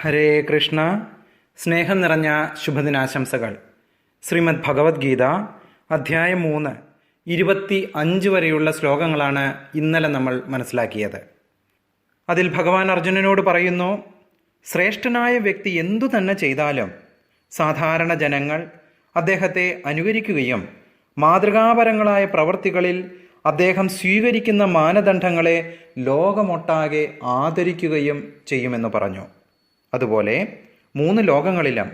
ഹരേ കൃഷ്ണ. സ്നേഹം നിറഞ്ഞ ശുഭദിനാശംസകൾ. ശ്രീമദ് ഭഗവത്ഗീത അധ്യായം മൂന്ന്. ഇരുപത്തി അഞ്ച് വരെയുള്ള ശ്ലോകങ്ങളാണ് ഇന്നലെ നമ്മൾ മനസ്സിലാക്കിയത്. അതിൽ ഭഗവാൻ അർജുനനോട് പറയുന്നു ശ്രേഷ്ഠനായ വ്യക്തി എന്തു തന്നെ ചെയ്താലും സാധാരണ ജനങ്ങൾ അദ്ദേഹത്തെ അനുകരിക്കുകയും മാതൃകാപരങ്ങളായ പ്രവൃത്തികളിൽ അദ്ദേഹം സ്വീകരിക്കുന്ന മാനദണ്ഡങ്ങളെ ലോകമൊട്ടാകെ ആദരിക്കുകയും ചെയ്യുമെന്ന് പറഞ്ഞു. അതുപോലെ മൂന്ന് ലോകങ്ങളിലും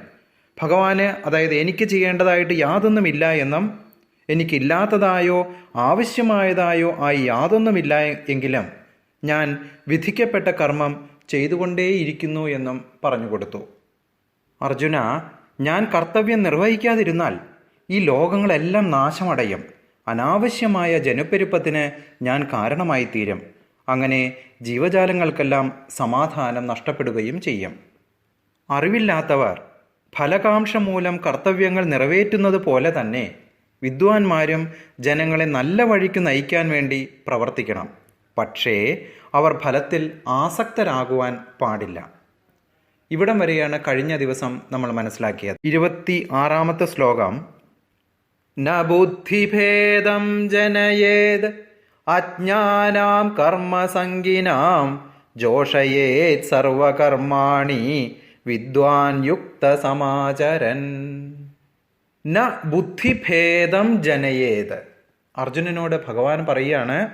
ഭഗവാന് അതായത് എനിക്ക് ചെയ്യേണ്ടതായിട്ട് യാതൊന്നുമില്ല എന്നും എനിക്കില്ലാത്തതായോ ആവശ്യമായതായോ ആയി യാതൊന്നുമില്ല എങ്കിലും ഞാൻ വിധിക്കപ്പെട്ട കർമ്മം ചെയ്തുകൊണ്ടേയിരിക്കുന്നു എന്നും പറഞ്ഞു കൊടുത്തു. അർജുന ഞാൻ കർത്തവ്യം നിർവഹിക്കാതിരുന്നാൽ ഈ ലോകങ്ങളെല്ലാം നാശമടയും. അനാവശ്യമായ ജനപ്പെരുപ്പത്തിന് ഞാൻ കാരണമായി തീരും അങ്ങനെ ജീവജാലങ്ങൾക്കെല്ലാം സമാധാനം നഷ്ടപ്പെടുകയും ചെയ്യും. അറിവില്ലാത്തവർ ഫലകാംക്ഷ മൂലം കർത്തവ്യങ്ങൾ നിറവേറ്റുന്നത് പോലെ തന്നെ വിദ്വാൻമാരും ജനങ്ങളെ നല്ല വഴിക്ക് നയിക്കാൻ വേണ്ടി പ്രവർത്തിക്കണം. പക്ഷേ അവർ ഫലത്തിൽ ആസക്തരാകുവാൻ പാടില്ല. ഇവിടം വരെയാണ് കഴിഞ്ഞ ദിവസം നമ്മൾ മനസ്സിലാക്കിയത്. ഇരുപത്തി ആറാമത്തെ ശ്ലോകം. ന ബുദ്ധിഭേദം ജനയേത് അജ്ഞാനാം കർമ്മസംഗിനാം ജോഷയേത് സർവകർമാണി വിദ്വാൻ യുക്ത സമാചരൻ. ന ബുദ്ധിഭേദം ജനയേത്. അർജുനനോട് ഭഗവാൻ പറയുകയാണ്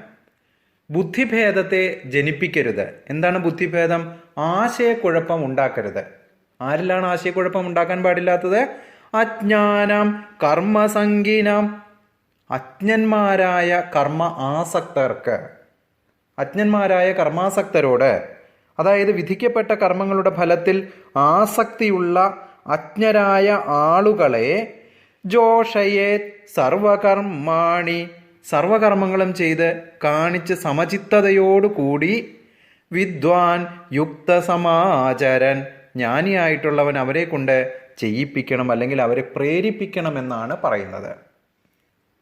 ബുദ്ധിഭേദത്തെ ജനിപ്പിക്കരുത്. എന്താണ് ബുദ്ധിഭേദം? ആശയക്കുഴപ്പം ഉണ്ടാക്കരുത്. ആരിലാണ് ആശയക്കുഴപ്പം ഉണ്ടാക്കാൻ പാടില്ലാത്തത്? അജ്ഞാനം കർമ്മസംഗീനം അജ്ഞന്മാരായ കർമ്മ ആസക്തർക്ക് അജ്ഞന്മാരായ കർമാസക്തരോട് അതായത് വിധിക്കപ്പെട്ട കർമ്മങ്ങളുടെ ഫലത്തിൽ ആസക്തിയുള്ള അജ്ഞരായ ആളുകളെ ജോഷയെ സർവകർമാണി സർവകർമ്മങ്ങളും ചെയ്ത് കാണിച്ച് സമചിത്തതയോടുകൂടി വിദ്വാൻ യുക്ത സമാചരൻ ജ്ഞാനിയായിട്ടുള്ളവൻ അവരെ കൊണ്ട് ചെയ്യിപ്പിക്കണം അല്ലെങ്കിൽ അവരെ പ്രേരിപ്പിക്കണമെന്നാണ് പറയുന്നത്.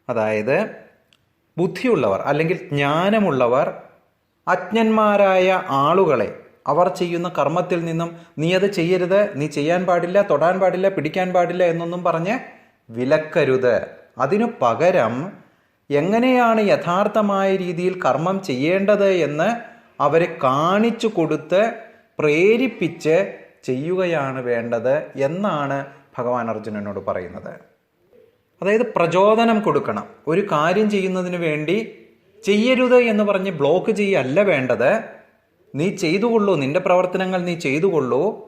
അതായത് ബുദ്ധിയുള്ളവർ അല്ലെങ്കിൽ ജ്ഞാനമുള്ളവർ അജ്ഞന്മാരായ ആളുകളെ അവർ ചെയ്യുന്ന കർമ്മത്തിൽ നിന്നും നീ അത് ചെയ്യരുത് നീ ചെയ്യാൻ പാടില്ല തൊടാൻ പാടില്ല പിടിക്കാൻ പാടില്ല എന്നൊന്നും പറഞ്ഞ് വിലക്കരുത്. അതിനു പകരം എങ്ങനെയാണ് യഥാർത്ഥമായ രീതിയിൽ കർമ്മം ചെയ്യേണ്ടത് എന്ന് അവരെ കാണിച്ചു കൊടുത്ത് പ്രേരിപ്പിച്ച് ചെയ്യുകയാണ് വേണ്ടത് എന്നാണ് ഭഗവാൻ അർജുനനോട് പറയുന്നത്. അതായത് പ്രചോദനം കൊടുക്കണം. ഒരു കാര്യം ചെയ്യുന്നതിന് വേണ്ടി ചെയ്യരുത് എന്ന് പറഞ്ഞ് ബ്ലോക്ക് ചെയ്യല്ല വേണ്ടത്. നീ ചെയ്തുകൊള്ളൂ നിന്റെ പ്രവർത്തനങ്ങൾ നീ ചെയ്തുകൊള്ളൂ.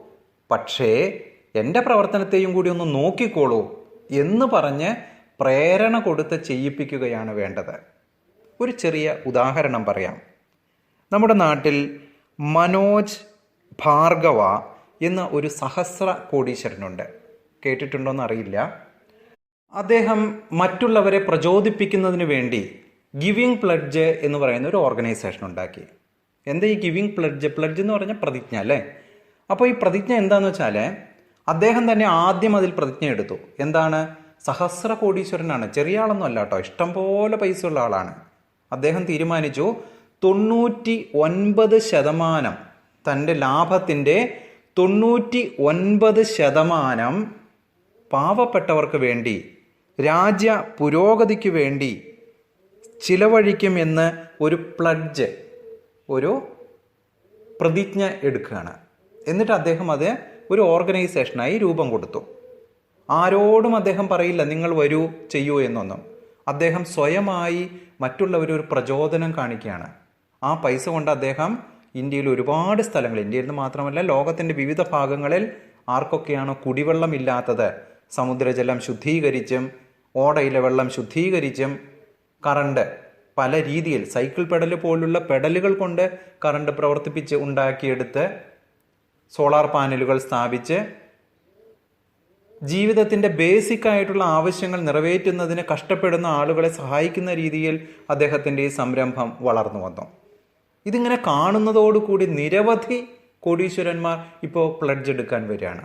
പക്ഷേ എന്റെ പ്രവർത്തനത്തെയും കൂടി ഒന്ന് നോക്കിക്കോളൂ എന്ന് പറഞ്ഞ് പ്രേരണ കൊടുത്ത് ചെയ്യിപ്പിക്കുകയാണ് വേണ്ടത്. ഒരു ചെറിയ ഉദാഹരണം പറയാം. നമ്മുടെ നാട്ടിൽ മനോജ് ഭാർഗവ എന്ന ഒരു സഹസ്ര കോടീശ്വരനുണ്ട്. കേട്ടിട്ടുണ്ടോയെന്ന് അറിയില്ല. അദ്ദേഹം മറ്റുള്ളവരെ പ്രചോദിപ്പിക്കുന്നതിന് വേണ്ടി ഗിവിങ് പ്ലഡ്ജ് എന്ന് പറയുന്ന ഒരു ഓർഗനൈസേഷൻ ഉണ്ടാക്കി. എന്താ ഈ ഗിവിങ് പ്ലഡ്ജ്? പ്ലഡ്ജ് എന്ന് പറഞ്ഞാൽ പ്രതിജ്ഞ അല്ലേ? അപ്പോൾ ഈ പ്രതിജ്ഞ എന്താന്ന് വെച്ചാൽ അദ്ദേഹം തന്നെ ആദ്യം അതിൽ പ്രതിജ്ഞ എടുത്തു. എന്താണ്? സഹസ്ര കോടീശ്വരനാണ് ചെറിയ ആളൊന്നും അല്ല കേട്ടോ. ഇഷ്ടംപോലെ പൈസ ഉള്ള ആളാണ്. അദ്ദേഹം തീരുമാനിച്ചു തൊണ്ണൂറ്റി ഒൻപത് ശതമാനം തന്റെ ലാഭത്തിന്റെ തൊണ്ണൂറ്റി ഒൻപത് ശതമാനം പാവപ്പെട്ടവർക്ക് വേണ്ടി രാജ്യ പുരോഗതിക്ക് വേണ്ടി ചിലവഴിക്കും എന്ന് ഒരു പ്ലഡ്ജ് ഒരു പ്രതിജ്ഞ എടുക്കുകയാണ്. എന്നിട്ട് അദ്ദേഹം അത് ഒരു ഓർഗനൈസേഷനായി രൂപം കൊടുത്തു. ആരോടും അദ്ദേഹം പറയില്ല നിങ്ങൾ വരൂ ചെയ്യൂ എന്നൊന്നും. അദ്ദേഹം സ്വയമായി മറ്റുള്ളവരൊരു പ്രചോദനം കാണിക്കുകയാണ്. ആ പൈസ കൊണ്ട് അദ്ദേഹം ഇന്ത്യയിൽ ഒരുപാട് സ്ഥലങ്ങൾ ഇന്ത്യയിൽ നിന്ന് മാത്രമല്ല ലോകത്തിന്റെ വിവിധ ഭാഗങ്ങളിൽ ആർക്കൊക്കെയാണോ കുടിവെള്ളമില്ലാത്തത് സമുദ്രജലം ശുദ്ധീകരിച്ചും ഓടയിലെ വെള്ളം ശുദ്ധീകരിച്ചും കറണ്ട് പല രീതിയിൽ സൈക്കിൾ പെഡൽ പോലുള്ള പെഡലുകൾ കൊണ്ട് കറണ്ട് പ്രവർത്തിപ്പിച്ച് ഉണ്ടാക്കിയെടുത്ത് സോളാർ പാനലുകൾ സ്ഥാപിച്ച് ജീവിതത്തിന്റെ ബേസിക് ആയിട്ടുള്ള ആവശ്യങ്ങൾ നിറവേറ്റുന്നതിന് കഷ്ടപ്പെടുന്ന ആളുകളെ സഹായിക്കുന്ന രീതിയിൽ അദ്ദേഹത്തിന്റെ ഈ സംരംഭം വളർന്നു വന്നു. ഇതിങ്ങനെ കാണുന്നതോടുകൂടി നിരവധി കോടീശ്വരന്മാർ ഇപ്പോൾ പ്ലഡ്ജ് എടുക്കാൻ വരികയാണ്.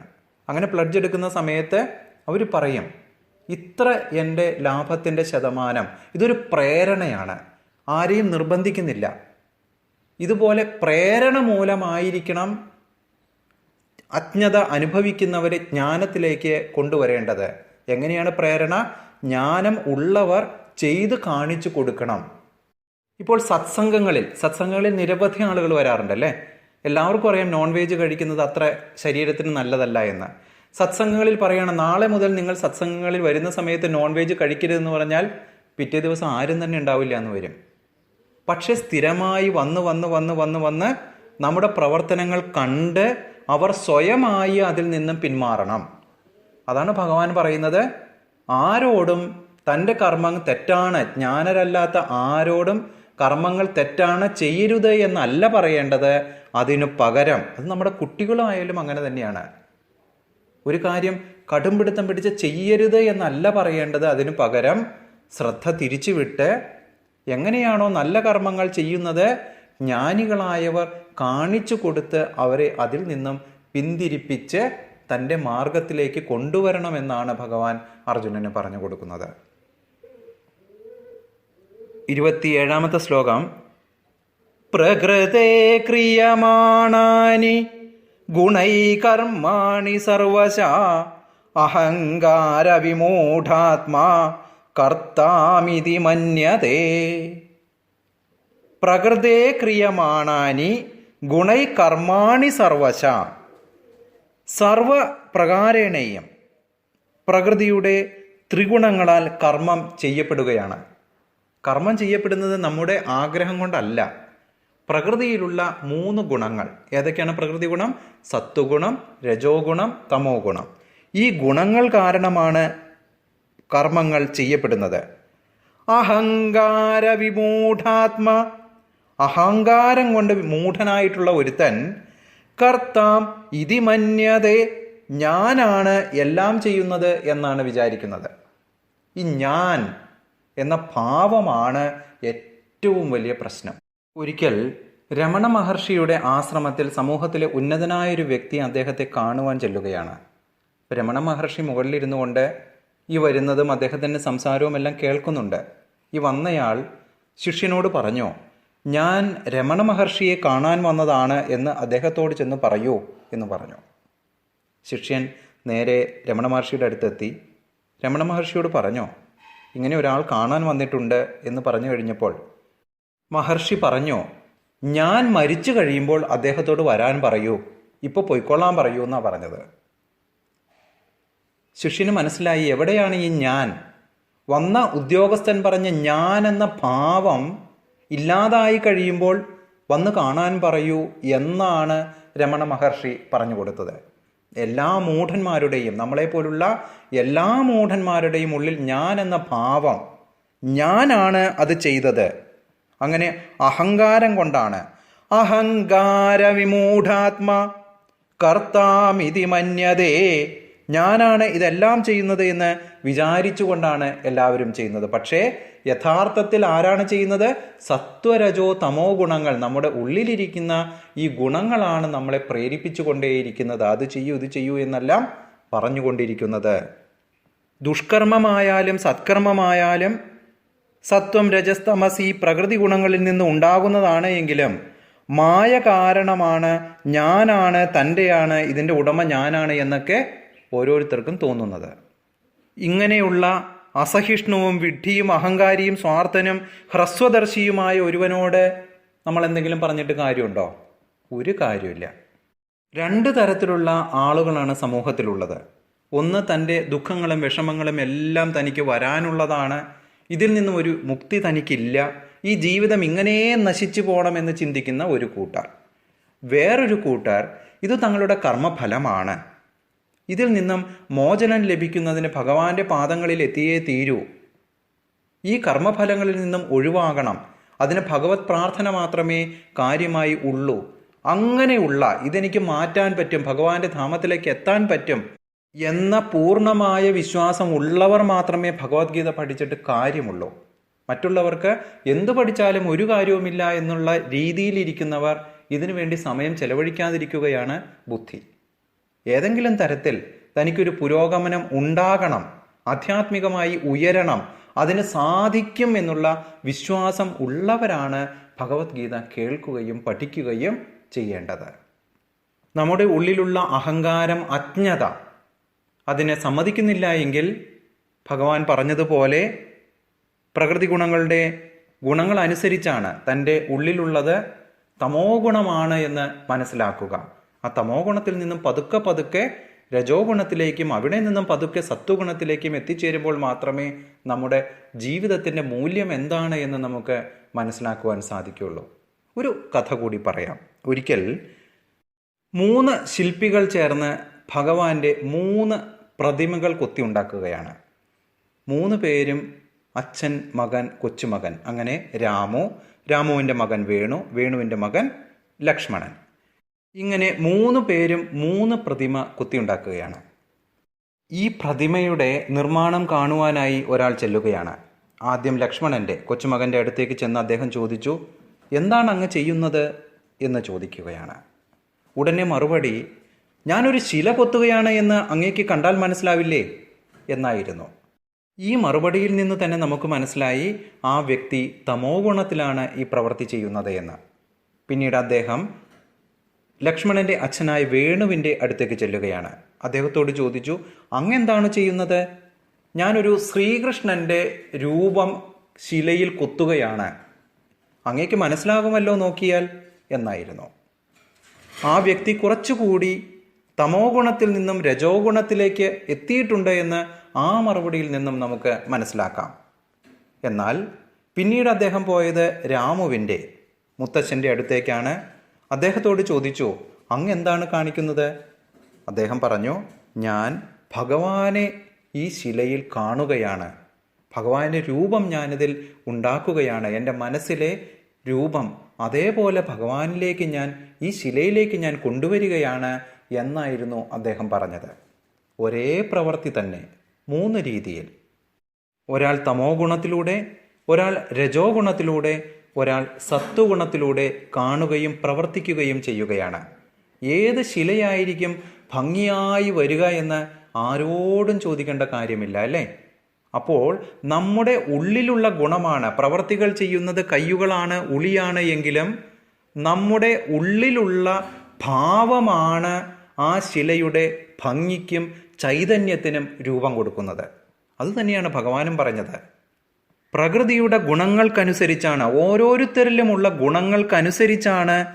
അങ്ങനെ പ്ലഡ്ജ് എടുക്കുന്ന സമയത്ത് അവർ പറയും ഇത്ര എന്റെ ലാഭത്തിന്റെ ശതമാനം ഇതൊരു പ്രേരണയാണ്. ആരെയും നിർബന്ധിക്കുന്നില്ല. ഇതുപോലെ പ്രേരണ മൂലമായിരിക്കണം അജ്ഞത അനുഭവിക്കുന്നവരെ ജ്ഞാനത്തിലേക്ക് കൊണ്ടുവരേണ്ടത്. എങ്ങനെയാണ് പ്രേരണ? ജ്ഞാനം ഉള്ളവർ ചെയ്ത് കാണിച്ചു കൊടുക്കണം. ഇപ്പോൾ സത്സംഗങ്ങളിൽ സത്സംഗങ്ങളിൽ നിരവധി ആളുകൾ വരാറുണ്ടല്ലേ? എല്ലാവർക്കും അറിയാം നോൺ വെജ് കഴിക്കുന്നത് അത്ര ശരീരത്തിന് നല്ലതല്ല എന്ന്. സത്സംഗങ്ങളിൽ പറയുകയാണ് നാളെ മുതൽ നിങ്ങൾ സത്സംഗങ്ങളിൽ വരുന്ന സമയത്ത് നോൺ വെജ് കഴിക്കരുതെന്ന് പറഞ്ഞാൽ പിറ്റേ ദിവസം ആരും തന്നെ ഉണ്ടാവില്ല എന്ന് വരും. പക്ഷെ സ്ഥിരമായി വന്ന് വന്ന് വന്ന് വന്ന് വന്ന് നമ്മുടെ പ്രവർത്തനങ്ങൾ കണ്ട് അവർ സ്വയമായി അതിൽ നിന്നും പിന്മാറണം. അതാണ് ഭഗവാൻ പറയുന്നത്. ആരോടും തന്റെ കർമ്മങ്ങൾ തെറ്റാണ് ജ്ഞാനരല്ലാത്ത ആരോടും കർമ്മങ്ങൾ തെറ്റാണ് ചെയ്യരുത് എന്നല്ല പറയേണ്ടത് അതിനു പകരം. അത് നമ്മുടെ കുട്ടികളായാലും അങ്ങനെ തന്നെയാണ്. ഒരു കാര്യം കടുംപിടുത്തം പിടിച്ച് ചെയ്യരുത് എന്നല്ല പറയേണ്ടത്. അതിനു പകരം ശ്രദ്ധ തിരിച്ചുവിട്ട് എങ്ങനെയാണോ നല്ല കർമ്മങ്ങൾ ചെയ്യുന്നത് ജ്ഞാനികളായവർ കാണിച്ചു കൊടുത്ത് അവരെ അതിൽ നിന്നും പിന്തിരിപ്പിച്ച് തന്റെ മാർഗത്തിലേക്ക് കൊണ്ടുവരണമെന്നാണ് ഭഗവാൻ അർജുനന് പറഞ്ഞു കൊടുക്കുന്നത്. ഇരുപത്തിയേഴാമത്തെ ശ്ലോകം. പ്രകൃതേ ക്രിയമാണാനി ഗുണൈകർമാണി സർവശ അഹങ്കാരവിമൂഢാത്മാ കർത്താമിതി മന്യതേ. പ്രകൃതേ ക്രിയമാണാനി ഗുണൈകർമാണി സർവശ. സർവ പ്രകാരേണയും പ്രകൃതിയുടെ ത്രിഗുണങ്ങളാൽ കർമ്മം ചെയ്യപ്പെടുകയാണ്. കർമ്മം ചെയ്യപ്പെടുന്നത് നമ്മുടെ ആഗ്രഹം കൊണ്ടല്ല. പ്രകൃതിയിലുള്ള മൂന്ന് ഗുണങ്ങൾ. ഏതൊക്കെയാണ് പ്രകൃതി ഗുണം? സത്വഗുണം രജോ ഗുണം തമോ ഗുണം ഈ ഗുണങ്ങൾ കാരണമാണ് കർമ്മങ്ങൾ ചെയ്യപ്പെടുന്നത്. അഹങ്കാര വിമൂഢാത്മ. അഹങ്കാരം കൊണ്ട് മൂഢനായിട്ടുള്ള ഒരുത്തൻ കർത്താം ഇതിമന്യത ഞാനാണ് എല്ലാം ചെയ്യുന്നത് എന്നാണ് വിചാരിക്കുന്നത്. ഈ ഞാൻ എന്ന ഭാവമാണ് ഏറ്റവും വലിയ പ്രശ്നം. ഒരിക്കൽ രമണ മഹർഷിയുടെ ആശ്രമത്തിൽ സമൂഹത്തിലെ ഉന്നതനായ ഒരു വ്യക്തി അദ്ദേഹത്തെ കാണുവാൻ ചെല്ലുകയാണ്. രമണ മഹർഷി മുകളിലിരുന്നു കൊണ്ട് ഈ വരുന്നതും അദ്ദേഹത്തിന്റെ സംസാരവും എല്ലാം കേൾക്കുന്നുണ്ട്. ഈ വന്നയാൾ ശിഷ്യനോട് പറഞ്ഞു ഞാൻ രമണ മഹർഷിയെ കാണാൻ വന്നതാണ് എന്ന് അദ്ദേഹത്തോട് ചെന്ന് പറയൂ എന്ന് പറഞ്ഞു. ശിഷ്യൻ നേരെ രമണ മഹർഷിയുടെ അടുത്തെത്തി. രമണ മഹർഷിയോട് പറഞ്ഞോ ഇങ്ങനെ ഒരാൾ കാണാൻ വന്നിട്ടുണ്ട് എന്ന് പറഞ്ഞു കഴിഞ്ഞപ്പോൾ മഹർഷി പറഞ്ഞോ ഞാൻ മരിച്ചു കഴിയുമ്പോൾ അദ്ദേഹത്തോട് വരാൻ പറയൂ. ഇപ്പോൾ പൊയ്ക്കൊള്ളാൻ പറയൂ എന്നാണ് പറഞ്ഞത്. ശിഷ്യന് മനസ്സിലായി എവിടെയാണ് ഈ ഞാൻ? വന്ന ഉദ്യോഗസ്ഥൻ പറഞ്ഞ ഞാൻ എന്ന ഭാവം ഇല്ലാതായി കഴിയുമ്പോൾ വന്ന് കാണാൻ പറയൂ എന്നാണ് രമണ മഹർഷി പറഞ്ഞു കൊടുത്തത്. എല്ലാ മൂഢന്മാരുടെയും നമ്മളെപ്പോലുള്ള എല്ലാ മൂഢന്മാരുടെയും ഉള്ളിൽ ഞാൻ എന്ന ഭാവം ഞാനാണ് അത് ചെയ്തത്. അങ്ങനെ അഹങ്കാരം കൊണ്ടാണ്. അഹങ്കാര വിമൂഢാത്മ കർത്താമിതി മന്യതേ ഞാനാണ് ഇതെല്ലാം ചെയ്യുന്നത് എന്ന് വിചാരിച്ചുകൊണ്ടാണ് എല്ലാവരും ചെയ്യുന്നത്. പക്ഷേ യഥാർത്ഥത്തിൽ ആരാണ് ചെയ്യുന്നത്? സത്വരജോ തമോ ഗുണങ്ങൾ. നമ്മുടെ ഉള്ളിലിരിക്കുന്ന ഈ ഗുണങ്ങളാണ് നമ്മളെ പ്രേരിപ്പിച്ചു കൊണ്ടേയിരിക്കുന്നത് അത് ചെയ്യൂ ഇത് ചെയ്യൂ എന്നെല്ലാം പറഞ്ഞുകൊണ്ടിരിക്കുന്നത്. ദുഷ്കർമ്മമായാലും സത്കർമ്മമായാലും സത്വം രജസ്തമസി പ്രകൃതി ഗുണങ്ങളിൽ നിന്ന് ഉണ്ടാകുന്നതാണ് എങ്കിലും മായ കാരണമാണ് ഞാനാണ് തന്റെയാണ് ഇതിന്റെ ഉടമ ഞാനാണ് എന്നൊക്കെ ഓരോരുത്തർക്കും തോന്നുന്നത്. ഇങ്ങനെയുള്ള അസഹിഷ്ണുവും വിഡ്ഢിയും അഹങ്കാരിയും സ്വാർത്ഥനും ഹ്രസ്വദർശിയുമായ ഒരുവനോട് നമ്മൾ എന്തെങ്കിലും പറഞ്ഞിട്ട് കാര്യമുണ്ടോ? ഒരു കാര്യമില്ല രണ്ട് തരത്തിലുള്ള ആളുകളാണ് സമൂഹത്തിലുള്ളത്. ഒന്ന് തന്റെ ദുഃഖങ്ങളും വിഷമങ്ങളും എല്ലാം തനിക്ക് വരാനുള്ളതാണ് ഇതിൽ നിന്നും ഒരു മുക്തി തനിക്കില്ല. ഈ ജീവിതം ഇങ്ങനെ നശിച്ചു പോകണമെന്ന് ചിന്തിക്കുന്ന ഒരു കൂട്ടർ. വേറൊരു കൂട്ടർ ഇത് തങ്ങളുടെ കർമ്മഫലമാണ്. ഇതിൽ നിന്നും മോചനം ലഭിക്കുന്നതിന് ഭഗവാന്റെ പാദങ്ങളിൽ എത്തിയേ തീരൂ. ഈ കർമ്മഫലങ്ങളിൽ നിന്നും ഒഴിവാകണം. അതിന് ഭഗവത് പ്രാർത്ഥന മാത്രമേ കാര്യമായി ഉള്ളൂ. അങ്ങനെയുള്ള ഇതെനിക്ക് മാറ്റാൻ പറ്റും ഭഗവാന്റെ ധാമത്തിലേക്ക് എത്താൻ പറ്റും എന്ന പൂർണമായ വിശ്വാസം ഉള്ളവർ മാത്രമേ ഭഗവത്ഗീത പഠിച്ചിട്ട് കാര്യമുള്ളൂ. മറ്റുള്ളവർക്ക് എന്തു പഠിച്ചാലും ഒരു കാര്യവുമില്ല എന്നുള്ള രീതിയിലിരിക്കുന്നവർ ഇതിനുവേണ്ടി സമയം ചെലവഴിക്കാതിരിക്കുകയാണ് ബുദ്ധി. ഏതെങ്കിലും തരത്തിൽ തനിക്കൊരു പുരോഗമനം ഉണ്ടാകണം ആധ്യാത്മികമായി ഉയരണം അതിന് സാധിക്കും എന്നുള്ള വിശ്വാസം ഉള്ളവരാണ് ഭഗവത്ഗീത കേൾക്കുകയും പഠിക്കുകയും ചെയ്യേണ്ടത്. നമ്മുടെ ഉള്ളിലുള്ള അഹങ്കാരം അജ്ഞത അതിനെ സമ്മതിക്കുന്നില്ല എങ്കിൽ ഭഗവാൻ പറഞ്ഞതുപോലെ പ്രകൃതി ഗുണങ്ങളുടെ ഗുണങ്ങൾ അനുസരിച്ചാണ് തന്റെ ഉള്ളിലുള്ളത് തമോ ഗുണമാണ് എന്ന് മനസ്സിലാക്കുക. ആ തമോ ഗുണത്തിൽ നിന്നും പതുക്കെ പതുക്കെ രജോ ഗുണത്തിലേക്കും അവിടെ നിന്നും പതുക്കെ സത്വഗുണത്തിലേക്കും എത്തിച്ചേരുമ്പോൾ മാത്രമേ നമ്മുടെ ജീവിതത്തിന്റെ മൂല്യം എന്താണ് എന്ന് നമുക്ക് മനസ്സിലാക്കുവാൻ സാധിക്കുള്ളൂ ഒരു കഥ കൂടി പറയാം. ഒരിക്കൽ മൂന്ന് ശില്പികൾ ചേർന്ന് ഭഗവാന്റെ മൂന്ന് പ്രതിമകൾ കൊത്തിയുണ്ടാക്കുകയാണ്. മൂന്ന് പേരും അച്ഛൻ മകൻ കൊച്ചുമകൻ. അങ്ങനെ രാമു രാമുവിന്റെ മകൻ വേണു വേണുവിന്റെ മകൻ ലക്ഷ്മണൻ. ഇങ്ങനെ മൂന്ന് പേരും മൂന്ന് പ്രതിമ കൊത്തിയുണ്ടാക്കുകയാണ്. ഈ പ്രതിമയുടെ നിർമ്മാണം കാണുവാനായി ഒരാൾ ചെല്ലുകയാണ്. ആദ്യം ലക്ഷ്മണന്റെ കൊച്ചുമകന്റെ അടുത്തേക്ക് ചെന്ന് അദ്ദേഹം ചോദിച്ചു എന്താണ് അങ്ങ് ചെയ്യുന്നത്? എന്ന് ചോദിക്കുകയാണ്. ഉടനെ മറുപടി ഞാനൊരു ശില കൊത്തുകയാണ് എന്ന് അങ്ങേക്ക് കണ്ടാൽ മനസ്സിലാവില്ലേ? എന്നായിരുന്നു. ഈ മറുപടിയിൽ നിന്ന് തന്നെ നമുക്ക് മനസ്സിലായി ആ വ്യക്തി തമോ ഗുണത്തിലാണ് ഈ പ്രവൃത്തി ചെയ്യുന്നത് എന്ന്. പിന്നീട് അദ്ദേഹം ലക്ഷ്മണന്റെ അച്ഛനായ വേണുവിന്റെ അടുത്തേക്ക് ചെല്ലുകയാണ്. അദ്ദേഹത്തോട് ചോദിച്ചു അങ്ങെന്താണ് ചെയ്യുന്നത്? ഞാനൊരു ശ്രീകൃഷ്ണന്റെ രൂപം ശിലയിൽ കൊത്തുകയാണ്. അങ്ങേക്ക് മനസ്സിലാകുമല്ലോ നോക്കിയാൽ എന്നായിരുന്നു. ആ വ്യക്തി കുറച്ചുകൂടി തമോ ഗുണത്തിൽ നിന്നും രജോ ഗുണത്തിലേക്ക് എത്തിയിട്ടുണ്ട് എന്ന് ആ മറുപടിയിൽ നിന്നും നമുക്ക് മനസ്സിലാക്കാം. എന്നാൽ പിന്നീട് അദ്ദേഹം പോയത് രാമുവിന്റെ മുത്തച്ഛന്റെ അടുത്തേക്കാണ്. അദ്ദേഹത്തോട് ചോദിച്ചു അങ്ങ് എന്താണ് കാണിക്കുന്നത്? അദ്ദേഹം പറഞ്ഞു ഞാൻ ഭഗവാനെ ഈ ശിലയിൽ കാണുകയാണ്. ഭഗവാന്റെ രൂപം ഞാനിതിൽ ഉണ്ടാക്കുകയാണ്. എന്റെ മനസ്സിലെ രൂപം അതേപോലെ ഭഗവാനിലേക്ക് ഞാൻ ഈ ശിലയിലേക്ക് ഞാൻ കൊണ്ടുവരികയാണ്. എന്നായിരുന്നു അദ്ദേഹം പറഞ്ഞത്. ഒരേ പ്രവൃത്തി തന്നെ മൂന്ന് രീതിയിൽ. ഒരാൾ തമോ ഗുണത്തിലൂടെ ഒരാൾ രജോ ഗുണത്തിലൂടെ ഒരാൾ സത്വഗുണത്തിലൂടെ കാണുകയും പ്രവർത്തിക്കുകയും ചെയ്യുകയാണ്. ഏത് ശിലയായിരിക്കും ഭംഗിയായി വരിക എന്ന് ആരോടും ചോദിക്കേണ്ട കാര്യമില്ല അല്ലേ? അപ്പോൾ നമ്മുടെ ഉള്ളിലുള്ള ഗുണമാണ് പ്രവർത്തികൾ ചെയ്യുന്നത് കയ്യുകളാണ് ഉളിയാണ് എങ്കിലും നമ്മുടെ ഉള്ളിലുള്ള ഭാവമാണ് ആ ശിലയുടെ ഭംഗിക്കും ചൈതന്യത്തിനും രൂപം കൊടുക്കുന്നത്. അതുതന്നെയാണ് ഭഗവാനും പറഞ്ഞത്. പ്രകൃതിയുടെ ഗുണങ്ങൾക്കനുസരിച്ചാണ് ഓരോരുത്തരിലുമുള്ള ഗുണങ്ങൾക്കനുസരിച്ചാണ്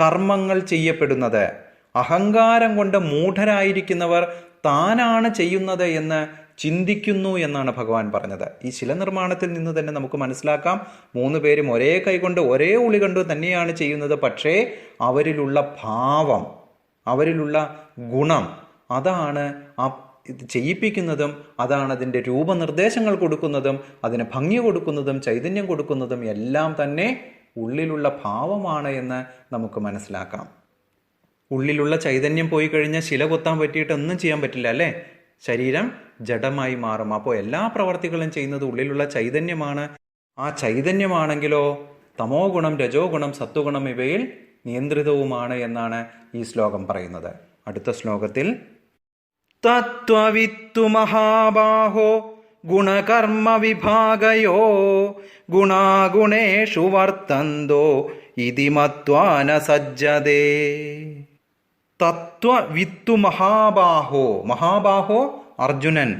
കർമ്മങ്ങൾ ചെയ്യപ്പെടുന്നത്. അഹങ്കാരം കൊണ്ട് മൂഢരായിരിക്കുന്നവർ താനാണ് ചെയ്യുന്നത് എന്ന് ചിന്തിക്കുന്നു എന്നാണ് ഭഗവാൻ പറഞ്ഞത്. ഈ ശിലനിർമ്മാണത്തിൽ നിന്ന് തന്നെ നമുക്ക് മനസ്സിലാക്കാം. മൂന്ന് പേരും ഒരേ കൈകൊണ്ട് ഒരേ ഉളി കൊണ്ട് തന്നെയാണ് ചെയ്യുന്നത്. പക്ഷേ അവരിലുള്ള ഭാവം അവരിലുള്ള ഗുണം അതാണ് ആ ഇത് ചെയ്യിപ്പിക്കുന്നതും അതാണ് അതിന്റെ രൂപനിർദ്ദേശങ്ങൾ കൊടുക്കുന്നതും അതിന് ഭംഗി കൊടുക്കുന്നതും ചൈതന്യം കൊടുക്കുന്നതും എല്ലാം തന്നെ ഉള്ളിലുള്ള ഭാവമാണ് എന്ന് നമുക്ക് മനസ്സിലാക്കാം. ഉള്ളിലുള്ള ചൈതന്യം പോയി കഴിഞ്ഞാൽ ശില കൊത്താൻ പറ്റിയിട്ട് ഒന്നും ചെയ്യാൻ പറ്റില്ല അല്ലേ? ശരീരം ജഡമായി മാറും. അപ്പോൾ എല്ലാ പ്രവർത്തികളും ചെയ്യുന്നത് ഉള്ളിലുള്ള ചൈതന്യമാണ്. ആ ചൈതന്യമാണെങ്കിലോ തമോ ഗുണം രജോ ഗുണം സത്വഗുണം ഇവയിൽ നിയന്ത്രിതവുമാണ് എന്നാണ് ഈ ശ്ലോകം പറയുന്നത്. അടുത്ത ശ്ലോകത്തിൽ തത്വവിത്തു മഹാബാഹോ ഗുണകർമ്മ വിഭാഗയോ ഗുണാഗുണേഷു വർത്തന്തോ ഇതി മത്വാന സജ്ജതേ. തത്വവിത്തു മഹാബാഹോ മഹാബാഹോ അർജുനൻ.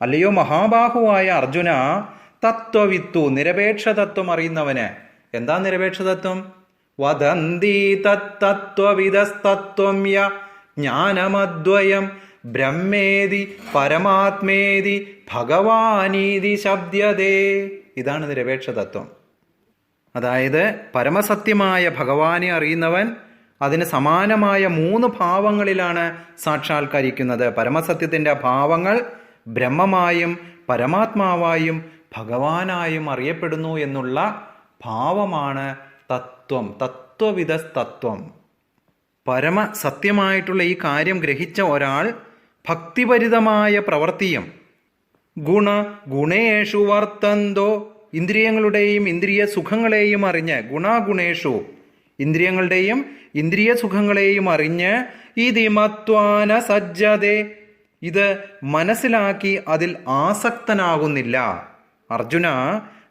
അല്ലയോ മഹാബാഹുവായ അർജുന തത്വവിത്തു നിരപേക്ഷ തത്വം അറിയുന്നവന്. എന്താ നിരപേക്ഷ തത്വം വദന്തി തത്തത്വവിധസ്തത്വം യ ജ്ഞാനമദ്വയം ബ്രഹ്മേതി പരമാത്മേതി ഭഗവാനീതി ശബ്ദതേ ഇതാണ് നിരപേക്ഷ തത്വം അതായത് പരമസത്യമായ ഭഗവാനെ അറിയുന്നവൻ അതിന് സമാനമായ മൂന്ന് ഭാവങ്ങളിലാണ് സാക്ഷാത്കരിക്കുന്നത്. പരമസത്യത്തിന്റെ ഭാവങ്ങൾ ബ്രഹ്മമായും പരമാത്മാവായും ഭഗവാനായും അറിയപ്പെടുന്നു എന്നുള്ള ഭാവമാണ് തത്വം. തത്വവിധസ്തത്വം പരമ സത്യമായിട്ടുള്ള ഈ കാര്യം ഗ്രഹിച്ച ഒരാൾ ഭക്തിപരിതമായ പ്രവൃത്തിയും ഗുണ ഗുണേഷു വർത്തന്തോ ഇന്ദ്രിയങ്ങളുടെയും ഇന്ദ്രിയ സുഖങ്ങളെയും അറിഞ്ഞ് ഗുണാഗുണേഷു ഇന്ദ്രിയങ്ങളുടെയും ഇന്ദ്രിയ സുഖങ്ങളെയും അറിഞ്ഞ് ഇതിമത്വാന സജ്ജതേ. ഇത് മനസ്സിലാക്കി അതിൽ ആസക്തനാകുന്നില്ല. അർജുന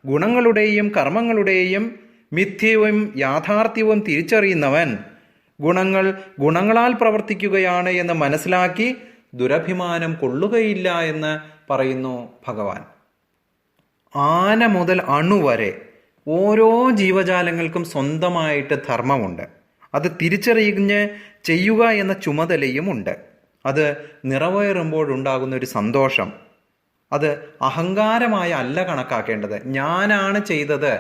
ഗുണങ്ങളുടെയും കർമ്മങ്ങളുടെയും മിഥ്യവും യാഥാർത്ഥ്യവും തിരിച്ചറിയുന്നവൻ ഗുണങ്ങൾ ഗുണങ്ങളാൽ പ്രവർത്തിക്കുകയാണ് എന്ന് മനസ്സിലാക്കി ദുരഭിമാനം കൊള്ളുകയില്ല എന്ന് പറയുന്നു ഭഗവാൻ. ആന മുതൽ അണു വരെ ഓരോ ജീവജാലങ്ങൾക്കും സ്വന്തമായിട്ട് ധർമ്മമുണ്ട്. അത് തിരിച്ചറിഞ്ഞ് ചെയ്യുക എന്ന ചുമതലയും ഉണ്ട് അത് നിറവേറുമ്പോഴുണ്ടാകുന്ന ഒരു സന്തോഷം. അത് അഹങ്കാരമായ അല്ല കണക്കാക്കേണ്ടത്. ഞാനാണ് ചെയ്തത്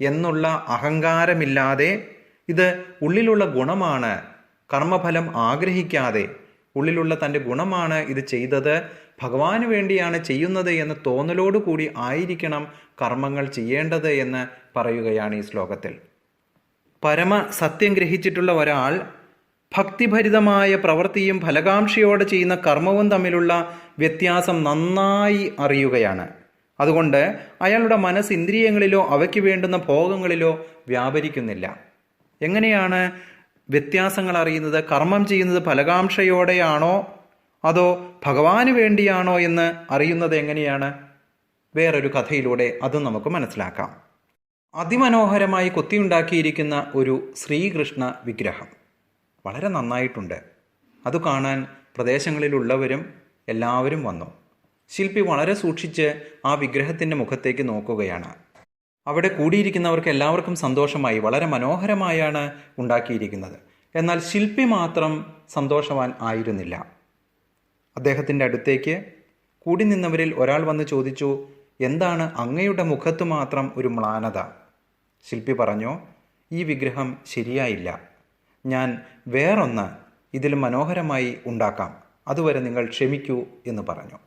എന്നുള്ള അഹങ്കാരമില്ലാതെ ഇത് ഉള്ളിലുള്ള ഗുണമാണ്. കർമ്മഫലം ആഗ്രഹിക്കാതെ ഉള്ളിലുള്ള തന്റെ ഗുണമാണ് ഇത് ചെയ്തത് ഭഗവാന് വേണ്ടിയാണ് ചെയ്യുന്നത് എന്ന് തോന്നലോടുകൂടി ആയിരിക്കണം കർമ്മങ്ങൾ ചെയ്യേണ്ടത് എന്ന് പറയുകയാണ് ഈ ശ്ലോകത്തിൽ. പരമ സത്യം ഗ്രഹിച്ചിട്ടുള്ള ഒരാൾ ഭക്തിഭരിതമായ പ്രവൃത്തിയും ഫലകാംക്ഷയോടെ ചെയ്യുന്ന കർമ്മവും തമ്മിലുള്ള വ്യത്യാസം നന്നായി അറിയുകയാണ്. അതുകൊണ്ട് അയാളുടെ മനസ്സ് ഇന്ദ്രിയങ്ങളിലോ അവയ്ക്ക് വേണ്ടുന്ന ഭോഗങ്ങളിലോ വ്യാപരിക്കുന്നില്ല. എങ്ങനെയാണ് വ്യത്യാസങ്ങൾ അറിയുന്നത്? കർമ്മം ചെയ്യുന്നത് ഫലകാംക്ഷയോടെയാണോ അതോ ഭഗവാന് വേണ്ടിയാണോ എന്ന് അറിയുന്നത് എങ്ങനെയാണ്? വേറൊരു കഥയിലൂടെ അതും നമുക്ക് മനസ്സിലാക്കാം. അതിമനോഹരമായി കൊത്തിയുണ്ടാക്കിയിരിക്കുന്ന ഒരു ശ്രീകൃഷ്ണ വിഗ്രഹം. വളരെ നന്നായിട്ടുണ്ട്. അത് കാണാൻ പ്രദേശങ്ങളിലുള്ളവരും എല്ലാവരും വന്നു. ശില്പി വളരെ സൂക്ഷിച്ച് ആ വിഗ്രഹത്തിന്റെ മുഖത്തേക്ക് നോക്കുകയാണ്. അവിടെ കൂടിയിരിക്കുന്നവർക്ക് എല്ലാവർക്കും സന്തോഷമായി വളരെ മനോഹരമായാണ് ഉണ്ടാക്കിയിരിക്കുന്നത്. എന്നാൽ ശില്പി മാത്രം സന്തോഷവാൻ ആയിരുന്നില്ല. അദ്ദേഹത്തിന്റെ അടുത്തേക്ക് കൂടി നിന്നവരിൽ ഒരാൾ വന്ന് ചോദിച്ചു എന്താണ് അങ്ങയുടെ മുഖത്തു മാത്രം ഒരു മ്ലാനത? ശില്പി പറഞ്ഞു ഈ വിഗ്രഹം ശരിയായില്ല. ഞാൻ വേറൊന്ന് ഇതിൽ മനോഹരമായി ഉണ്ടാക്കാം. അതുവരെ നിങ്ങൾ ക്ഷമിക്കൂ എന്ന് പറഞ്ഞു.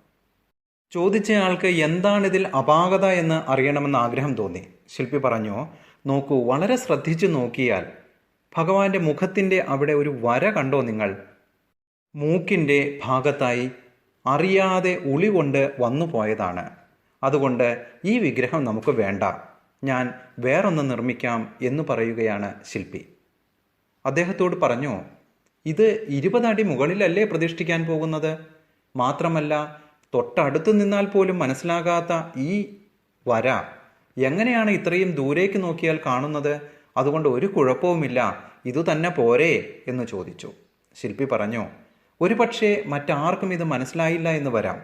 ചോദിച്ചയാൾക്ക് എന്താണിതിൽ അപാകത എന്ന് അറിയണമെന്ന് ആഗ്രഹം തോന്നി. ശില്പി പറഞ്ഞു നോക്കൂ വളരെ ശ്രദ്ധിച്ചു നോക്കിയാൽ ഭഗവാന്റെ മുഖത്തിന്റെ അവിടെ ഒരു വര കണ്ടോ നിങ്ങൾ? മൂക്കിന്റെ ഭാഗത്തായി അറിയാതെ ഉളി കൊണ്ട് വന്നു പോയതാണ്. അതുകൊണ്ട് ഈ വിഗ്രഹം നമുക്ക് വേണ്ട. ഞാൻ വേറൊന്ന് നിർമ്മിക്കാം എന്ന് പറയുകയാണ് ശില്പി. അദ്ദേഹത്തോട് പറഞ്ഞു ഇത് ഇരുപതടി മുകളിലല്ലേ പ്രതിഷ്ഠിക്കാൻ പോകുന്നത്? മാത്രമല്ല തൊട്ടടുത്ത് നിന്നാൽ പോലും മനസ്സിലാകാത്ത ഈ വര എങ്ങനെയാണ് ഇത്രയും ദൂരേക്ക് നോക്കിയാൽ കാണുന്നത്? അതുകൊണ്ട് ഒരു കുഴപ്പവുമില്ല. ഇതു തന്നെ പോരേ എന്ന് ചോദിച്ചു. ശില്പി പറഞ്ഞു ഒരു പക്ഷേ മറ്റാർക്കും ഇത് മനസ്സിലായില്ല എന്ന് വരാം.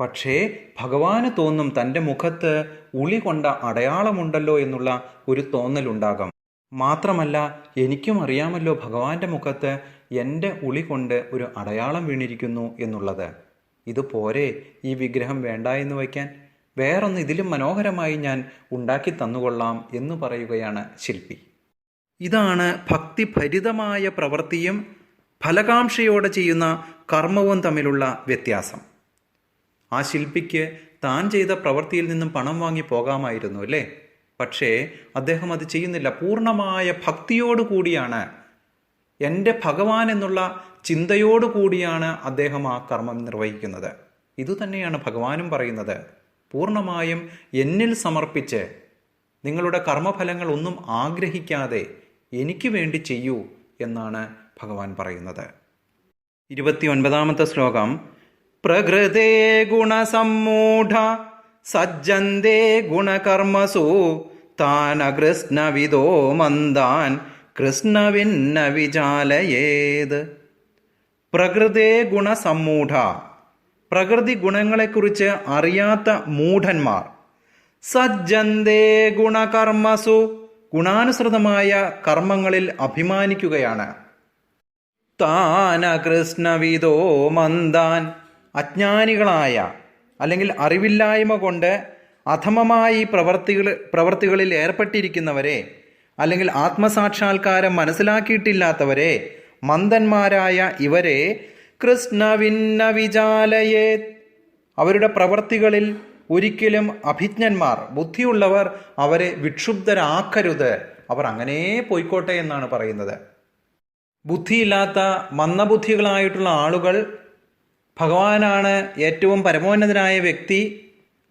പക്ഷേ ഭഗവാന് തോന്നും തന്റെ മുഖത്ത് ഉളി കൊണ്ട അടയാളമുണ്ടല്ലോ എന്നുള്ള ഒരു തോന്നലുണ്ടാകാം. മാത്രമല്ല എനിക്കും അറിയാമല്ലോ ഭഗവാന്റെ മുഖത്ത് എന്റെ ഉളി കൊണ്ട് ഒരു അടയാളം വീണിരിക്കുന്നു എന്നുള്ളത്. ഇത് പോരെ ഈ വിഗ്രഹം വേണ്ട എന്ന് വയ്ക്കാൻ? വേറൊന്ന് ഇതിലും മനോഹരമായി ഞാൻ ഉണ്ടാക്കി തന്നുകൊള്ളാം എന്ന് പറയുകയാണ് ശില്പി. ഇതാണ് ഭക്തിഭരിതമായ പ്രവൃത്തിയും ഫലകാംക്ഷയോടെ ചെയ്യുന്ന കർമ്മവും തമ്മിലുള്ള വ്യത്യാസം. ആ ശില്പിക്ക് താൻ ചെയ്ത പ്രവൃത്തിയിൽ നിന്നും പണം വാങ്ങി പോകാമായിരുന്നു അല്ലേ? പക്ഷേ അദ്ദേഹം അത് ചെയ്യുന്നില്ല. പൂർണമായ ഭക്തിയോട് കൂടിയാണ് എന്റെ ഭഗവാൻ എന്നുള്ള ചിന്തയോടുകൂടിയാണ് അദ്ദേഹം ആ കർമ്മം നിർവഹിക്കുന്നത്. ഇതുതന്നെയാണ് ഭഗവാനും പറയുന്നത്. പൂർണമായും എന്നിൽ സമർപ്പിച്ച് നിങ്ങളുടെ കർമ്മഫലങ്ങൾ ഒന്നും ആഗ്രഹിക്കാതെ എനിക്ക് വേണ്ടി ചെയ്യൂ എന്നാണ് ഭഗവാൻ പറയുന്നത്. ഇരുപത്തി ഒൻപതാമത്തെ ശ്ലോകം. പ്രകൃതേ ഗുണസമ്മൂഢ സജ്ജന്തേ ഗുണകർമ്മസു താനകൃഷ്ണവിദോ മന്ദാൻ കൃഷ്ണവിന്ന വിചാലയേത് പ്രകൃതേ ഗുണസമ്മൂഢ. പ്രകൃതി ഗുണങ്ങളെക്കുറിച്ച് അറിയാത്ത മൂഢന്മാർ. സജ്ജന്തേ ഗുണകർമ്മസു ഗുണാനുസൃതമായ കർമ്മങ്ങളിൽ അഭിമാനിക്കുകയാണ്. താന കൃഷ്ണവിതോ മന്ദാൻ. അജ്ഞാനികളായ അല്ലെങ്കിൽ അറിവില്ലായ്മ കൊണ്ട് അധമമായി പ്രവർത്തികൾ പ്രവർത്തികളിൽ ഏർപ്പെട്ടിരിക്കുന്നവരെ അല്ലെങ്കിൽ ആത്മസാക്ഷാത്കാരം മനസ്സിലാക്കിയിട്ടില്ലാത്തവരെ മന്ദന്മാരായ ഇവരെ കൃഷ്ണവിന്ന വിചാലയേ അവരുടെ പ്രവർത്തികളിൽ ഒരിക്കലും അഭിജ്ഞന്മാർ ബുദ്ധിയുള്ളവർ അവരെ വിക്ഷുബ്ധരാക്കരുത്. അവർ അങ്ങനെ പോയിക്കോട്ടെ എന്നാണ് പറയുന്നത്. ബുദ്ധിയില്ലാത്ത മന്ദബുദ്ധികളായിട്ടുള്ള ആളുകൾ ഭഗവാനാണ് ഏറ്റവും പരമോന്നതനായ വ്യക്തി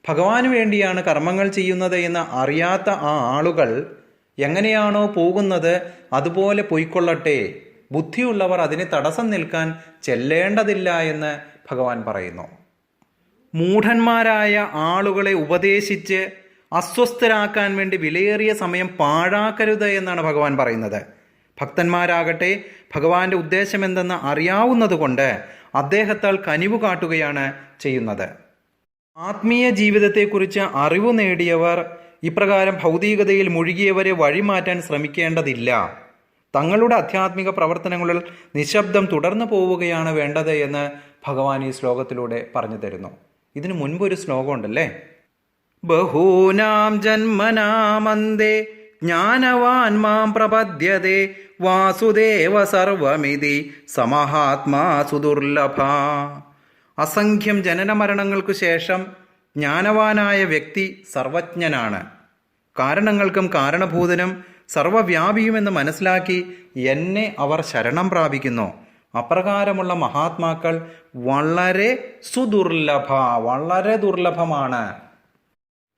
ഭഗവാന് വേണ്ടിയാണ് കർമ്മങ്ങൾ ചെയ്യുന്നത് എന്ന് അറിയാത്ത ആ ആളുകൾ എങ്ങനെയാണോ പോകുന്നത് അതുപോലെ പൊയ്ക്കൊള്ളട്ടെ ബുദ്ധിയുള്ളവർ അതിന് തടസ്സം നിൽക്കാൻ ചെല്ലേണ്ടതില്ല എന്ന് ഭഗവാൻ പറയുന്നു. മൂഢന്മാരായ ആളുകളെ ഉപദേശിച്ച് അസ്വസ്ഥരാക്കാൻ വേണ്ടി വിലയേറിയ സമയം പാഴാക്കരുത് എന്നാണ് ഭഗവാൻ പറയുന്നത്. ഭക്തന്മാരാകട്ടെ ഭഗവാന്റെ ഉദ്ദേശം എന്തെന്ന് അറിയാവുന്നതുകൊണ്ട് അദ്ദേഹത്താൽ കനിവ് കാട്ടുകയാണ് ചെയ്യുന്നത്. ആത്മീയ ജീവിതത്തെക്കുറിച്ച് അറിവ് നേടിയവർ ഇപ്രകാരം ഭൗതികതയിൽ മുഴുകിയവരെ വഴിമാറ്റാൻ ശ്രമിക്കേണ്ടതില്ല. തങ്ങളുടെ ആധ്യാത്മിക പ്രവർത്തനങ്ങളിൽ നിശബ്ദം തുടർന്നു പോവുകയാണ് വേണ്ടത് എന്ന് ഭഗവാൻ ഈ ശ്ലോകത്തിലൂടെ പറഞ്ഞു തരുന്നു. ഇതിനു മുൻപ് ഒരു ശ്ലോകമുണ്ടല്ലേ? ബഹൂനാം ജന്മനാമന്തേ ജ്ഞാനവാൻ മാം പ്രപദ്യതേ വാസുദേവ സർവമിതി സമഹാത്മാ സുദുർലഭ. അസംഖ്യം ജനനമരണങ്ങൾക്കു ശേഷം ജ്ഞാനവാനായ വ്യക്തി സർവജ്ഞനാണ്. കാരണങ്ങൾക്കും കാരണഭൂതനും സർവവ്യാപിയുമെന്ന് മനസ്സിലാക്കി എന്നെ അവർ ശരണം പ്രാപിക്കുന്നു. അപ്രകാരമുള്ള മഹാത്മാക്കൾ വളരെ സുദുർലഭ വളരെ ദുർലഭമാണ്.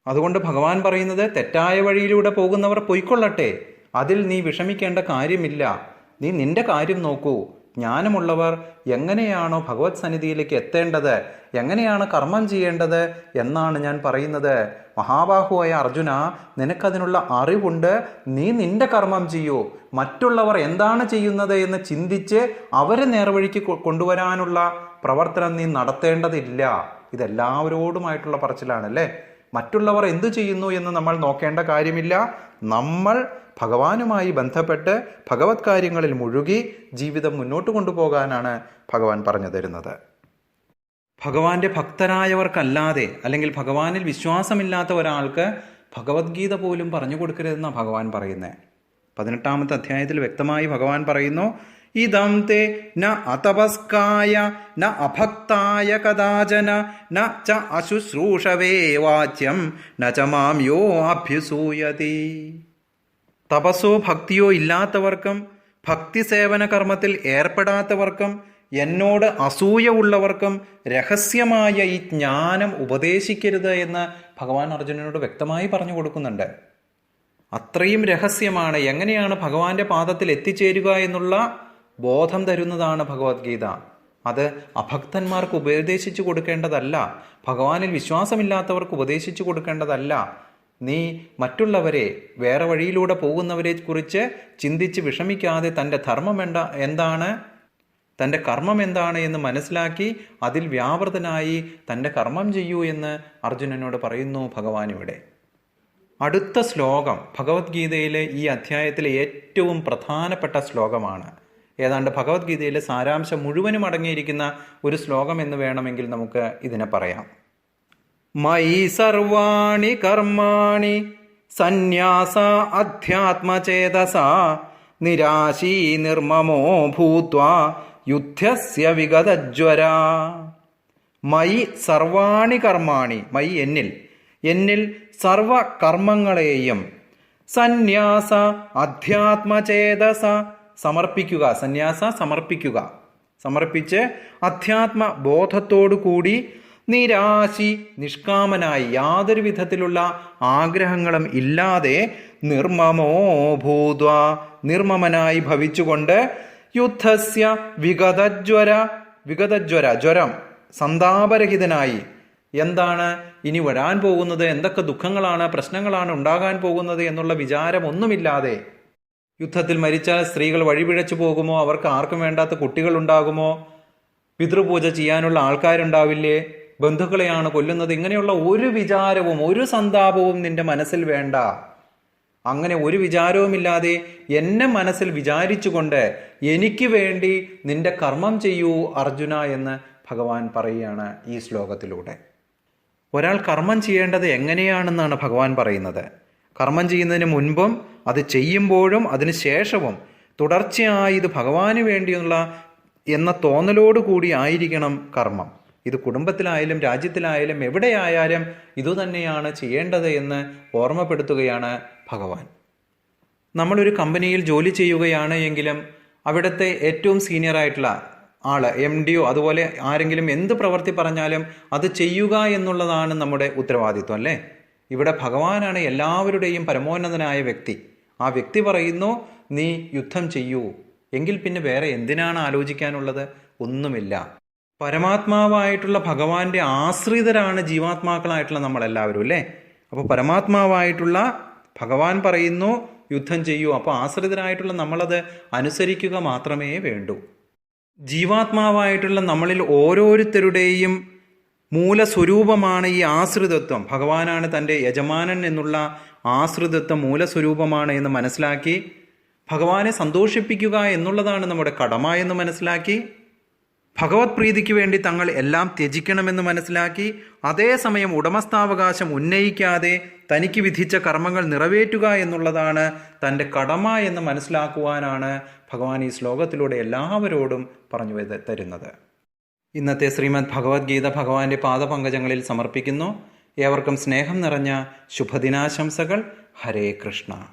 അതുകൊണ്ട് ഭഗവാൻ പറയുന്നത് തെറ്റായ വഴിയിലൂടെ പോകുന്നവർ പൊയ്ക്കൊള്ളട്ടെ. അതിൽ നീ വിഷമിക്കേണ്ട കാര്യമില്ല. നീ നിന്റെ കാര്യം നോക്കൂ. ജ്ഞാനമുള്ളവർ എങ്ങനെയാണോ ഭഗവത് സന്നിധിയിലേക്ക് എത്തേണ്ടത്? എങ്ങനെയാണ് കർമ്മം ചെയ്യേണ്ടത് എന്നാണ് ഞാൻ പറയുന്നത്. മഹാബാഹുവായ അർജുന നിനക്കതിനുള്ള അറിവുണ്ട്. നീ നിന്റെ കർമ്മം ചെയ്യൂ. മറ്റുള്ളവർ എന്താണ് ചെയ്യുന്നത് എന്ന് ചിന്തിച്ച് അവരെ നേർവഴിക്ക് കൊണ്ടുവരാനുള്ള പ്രവർത്തനം നീ നടത്തേണ്ടതില്ല. ഇതെല്ലാവരോടുമായിട്ടുള്ള പറച്ചിലാണ് അല്ലേ മറ്റുള്ളവർ എന്തു ചെയ്യുന്നു എന്ന് നമ്മൾ നോക്കേണ്ട കാര്യമില്ല. നമ്മൾ ഭഗവാനുമായി ബന്ധപ്പെട്ട് ഭഗവത് കാര്യങ്ങളിൽ മുഴുകി ജീവിതം മുന്നോട്ട് കൊണ്ടുപോകാനാണ് ഭഗവാൻ പറഞ്ഞു തരുന്നത്. ഭഗവാന്റെ ഭക്തരായവർക്കല്ലാതെ അല്ലെങ്കിൽ ഭഗവാനിൽ വിശ്വാസമില്ലാത്ത ഒരാൾക്ക് ഭഗവത്ഗീത പോലും പറഞ്ഞു കൊടുക്കരുതെന്നാണ് ഭഗവാൻ പറയുന്നത്. പതിനെട്ടാമത്തെ അധ്യായത്തിൽ വ്യക്തമായി ഭഗവാൻ പറയുന്നു ഇതം തേ ന അതപസ്കായ ന അഭക്തായ കഥാചന ന ച അശുശ്രൂഷവേ വാച്യം ന ച മാം യോ അഭ്യുസൂയതി. തപസ്സോ ഭക്തിയോ ഇല്ലാത്തവർക്കും ഭക്തി സേവന കർമ്മത്തിൽ ഏർപ്പെടാത്തവർക്കും എന്നോട് അസൂയ ഉള്ളവർക്കും രഹസ്യമായ ഈ ജ്ഞാനം ഉപദേശിക്കരുത് എന്ന് ഭഗവാൻ അർജുനനോട് വ്യക്തമായി പറഞ്ഞു കൊടുക്കുന്നുണ്ട്. അത്രയും രഹസ്യമാണ്. എങ്ങനെയാണ് ഭഗവാന്റെ പാദത്തിൽ എത്തിച്ചേരുക എന്നുള്ള ബോധം തരുന്നതാണ് ഭഗവത്ഗീത. അത് അഭക്തന്മാർക്ക് ഉപദേശിച്ചു കൊടുക്കേണ്ടതല്ല. ഭഗവാനിൽ വിശ്വാസമില്ലാത്തവർക്ക് ഉപദേശിച്ചു കൊടുക്കേണ്ടതല്ല. നീ മറ്റുള്ളവരെ വേറെ വഴിയിലൂടെ പോകുന്നവരെ കുറിച്ച് ചിന്തിച്ച് വിഷമിക്കാതെ തന്റെ ധർമ്മം എന്താ എന്താണ്? തന്റെ കർമ്മം എന്താണ് എന്ന് മനസ്സിലാക്കി അതിൽ വ്യാപൃതനായി തന്റെ കർമ്മം ചെയ്യൂ എന്ന് അർജുനനോട് പറയുന്നു ഭഗവാൻ ഇവിടെ അടുത്ത ശ്ലോകം ഭഗവത്ഗീതയിലെ ഈ അധ്യായത്തിലെ ഏറ്റവും പ്രധാനപ്പെട്ട ശ്ലോകമാണ്. ഏതാണ്ട് ഭഗവത്ഗീതയിലെ സാരാംശം മുഴുവനും അടങ്ങിയിരിക്കുന്ന ഒരു ശ്ലോകം എന്ന് വേണമെങ്കിൽ നമുക്ക് ഇതിനെ പറയാം. മയി സർവാണി കർമാണി സന്യാസ അധ്യാത്മചേതസ നിരാശീ നിർമ്മമോ ഭൂത്വ യുദ്ധസ്യ വിഗതജ്വര. മൈ സർവാണി കർമാണി മൈ എന്നിൽ എന്നിൽ സർവ കർമ്മങ്ങളെയും സന്യാസ അധ്യാത്മചേതസ സമർപ്പിക്കുക സന്യാസ സമർപ്പിക്കുക. സമർപ്പിച്ച് അധ്യാത്മ ബോധത്തോടു കൂടി നിരാശി നിഷ്കാമനായി യാതൊരു വിധത്തിലുള്ള ആഗ്രഹങ്ങളും ഇല്ലാതെ നിർമ്മമോ ഭൂത്വ നിർമ്മമനായി ഭവിച്ചുകൊണ്ട് യുദ്ധസ്യ വിഗതജ്വര വിഗതജ്വര ജ്വരം സന്താപരഹിതനായി. എന്താണ് ഇനി വരാൻ പോകുന്നത്? എന്തൊക്കെ ദുഃഖങ്ങളാണ് പ്രശ്നങ്ങളാണ് ഉണ്ടാകാൻ പോകുന്നത് എന്നുള്ള വിചാരമൊന്നുമില്ലാതെ യുദ്ധത്തിൽ മരിച്ചാൽ സ്ത്രീകൾ വഴിപിഴച്ചു പോകുമോ? അവർക്ക് ആർക്കും വേണ്ടാത്ത കുട്ടികൾ ഉണ്ടാകുമോ പിതൃപൂജ ചെയ്യാനുള്ള ആൾക്കാരുണ്ടാവില്ലേ? ബന്ധുക്കളെയാണ് കൊല്ലുന്നത്. ഇങ്ങനെയുള്ള ഒരു വിചാരവും ഒരു സന്താപവും നിന്റെ മനസ്സിൽ വേണ്ട. അങ്ങനെ ഒരു വിചാരവുമില്ലാതെ എന്നെ മനസ്സിൽ വിചാരിച്ചുകൊണ്ട് എനിക്ക് വേണ്ടി നിന്റെ കർമ്മം ചെയ്യൂ അർജുന എന്ന് ഭഗവാൻ പറയുകയാണ് ഈ ശ്ലോകത്തിലൂടെ. ഒരാൾ കർമ്മം ചെയ്യേണ്ടത് എങ്ങനെയാണെന്നാണ് ഭഗവാൻ പറയുന്നത്. കർമ്മം ചെയ്യുന്നതിന് മുൻപും അത് ചെയ്യുമ്പോഴും അതിന് ശേഷവും തുടർച്ചയായി ഇത് ഭഗവാന് വേണ്ടിയുള്ള എന്ന തോന്നലോടു കൂടി ആയിരിക്കണം കർമ്മം. ഇത് കുടുംബത്തിലായാലും രാജ്യത്തിലായാലും എവിടെയായാലും ഇതുതന്നെയാണ് ചെയ്യേണ്ടത് എന്ന് ഓർമ്മപ്പെടുത്തുകയാണ് ഭഗവാൻ. നമ്മളൊരു കമ്പനിയിൽ ജോലി ചെയ്യുകയാണ് എങ്കിലും അവിടുത്തെ ഏറ്റവും സീനിയർ ആയിട്ടുള്ള ആൾ എം ഡിയോ അതുപോലെ ആരെങ്കിലും എന്ത് പ്രവൃത്തി പറഞ്ഞാലും അത് ചെയ്യുക എന്നുള്ളതാണ് നമ്മുടെ ഉത്തരവാദിത്വം അല്ലേ? ഇവിടെ ഭഗവാനാണ് എല്ലാവരുടെയും പരമോന്നതനായ വ്യക്തി. ആ വ്യക്തി പറയുന്നു നീ യുദ്ധം ചെയ്യൂ. എങ്കിൽ പിന്നെ വേറെ എന്തിനാണ് ആലോചിക്കാനുള്ളത്? ഒന്നുമില്ല. പരമാത്മാവായിട്ടുള്ള ഭഗവാന്റെ ആശ്രിതരാണ് ജീവാത്മാക്കളായിട്ടുള്ള നമ്മളെല്ലാവരും അല്ലേ? അപ്പോൾ പരമാത്മാവായിട്ടുള്ള ഭഗവാൻ പറയുന്നു യുദ്ധം ചെയ്യൂ. അപ്പോൾ ആശ്രിതരായിട്ടുള്ള നമ്മളത് അനുസരിക്കുക മാത്രമേ വേണ്ടൂ. ജീവാത്മാവായിട്ടുള്ള നമ്മളിൽ ഓരോരുത്തരുടെയും മൂലസ്വരൂപമാണ് ഈ ആശ്രിതത്വം. ഭഗവാനാണ് തന്റെ യജമാനൻ എന്നുള്ള ആശ്രിതത്വം മൂലസ്വരൂപമാണ് എന്ന് മനസ്സിലാക്കി ഭഗവാനെ സന്തോഷിപ്പിക്കുക എന്നുള്ളതാണ് നമ്മുടെ കടമ എന്ന് മനസ്സിലാക്കി ഭഗവത് പ്രീതിക്ക് വേണ്ടി തങ്ങൾ എല്ലാം ത്യജിക്കണമെന്ന് മനസ്സിലാക്കി അതേസമയം ഉടമസ്ഥാവകാശം ഉന്നയിക്കാതെ തനിക്ക് വിധിച്ച കർമ്മങ്ങൾ നിറവേറ്റുക എന്നുള്ളതാണ് തന്റെ കടമ എന്ന് മനസ്സിലാക്കുവാനാണ് ഭഗവാൻ ഈ ശ്ലോകത്തിലൂടെ എല്ലാവരോടും പറഞ്ഞു തരുന്നത്. ഇന്നത്തെ ശ്രീമദ് ഭഗവത്ഗീത ഭഗവാന്റെ പാദപങ്കജങ്ങളിൽ സമർപ്പിക്കുന്നു. ഏവർക്കും സ്നേഹം നിറഞ്ഞ ശുഭദിനാശംസകൾ. ഹരേ കൃഷ്ണ.